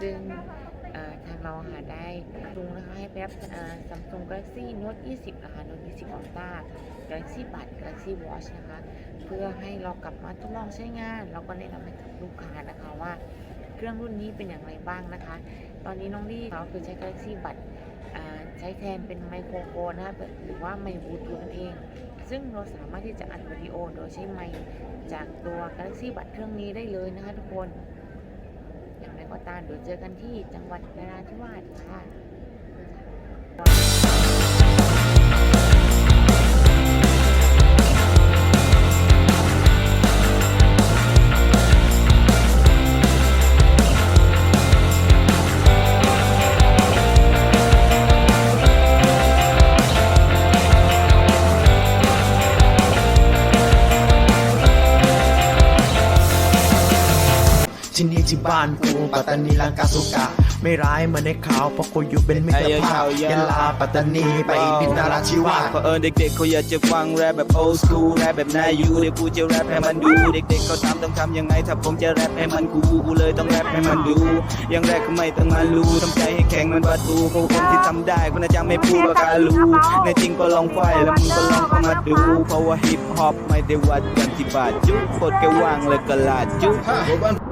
ซึ่งทางเราหาได้ลุงนะคะให้ไปรับซัมซุง Galaxy Note 20นะคะ Note 20 Ultra Galaxy Buds Galaxy Watch นะคะ เพื่อให้เรากลับมาทดลองใช้งาน แล้วก็แนะนำให้กับลูกค้านะคะว่า เครื่องรุ่นนี้เป็นอย่างไรบ้างนะคะ ตอนนี้น้องลี่เขาคือใช้ Galaxy Buds อ่าใช้แทนเป็นไมโครโฟนนะคะหรือว่าไมค์บลูทูธนั่นเอง ซึ่งเราสามารถที่จะอัดวิดีโอโดยใช้ไมค์จากตัว Galaxy Buds เครื่องนี้ได้เลยนะคะทุกคน อย่างไรก็ตามเดี๋ยวเจอกันที่จังหวัดนราธิวาสค่ะ ที่นี่ที่บ้านกูปัตตานีลังกาสุกะ ไม่ร้ายเหมือนในข่าวเพราะกูอยู่เป็นมิตรภาพยะลาปัตตานีไปดินนาราธิวาสเพราะเอิญเด็กๆเขาอยากจะฟังแรปแบบ old school แรปแบบนายยูเดี๋ยวกูจะแรปให้มันดูเด็กๆเขาทำต้องทำยังไงถ้าผมจะแรปให้มันกูกูเลยต้องแรปให้มันดูอย่างแรกก็ไม่ต้องมารู้ทำใจให้แข็งมันประตูเขาคนที่ทำได้คนน่าจะไม่พูดว่าการรู้ในจริงก็ลองไฟแล้วมึงก็ลองเข้ามาดูเพราะว่าฮิปฮอปไม่ได้วัดกันที่บาทจุโคตรแกว่างเลยก็ลาดจุ waterfalls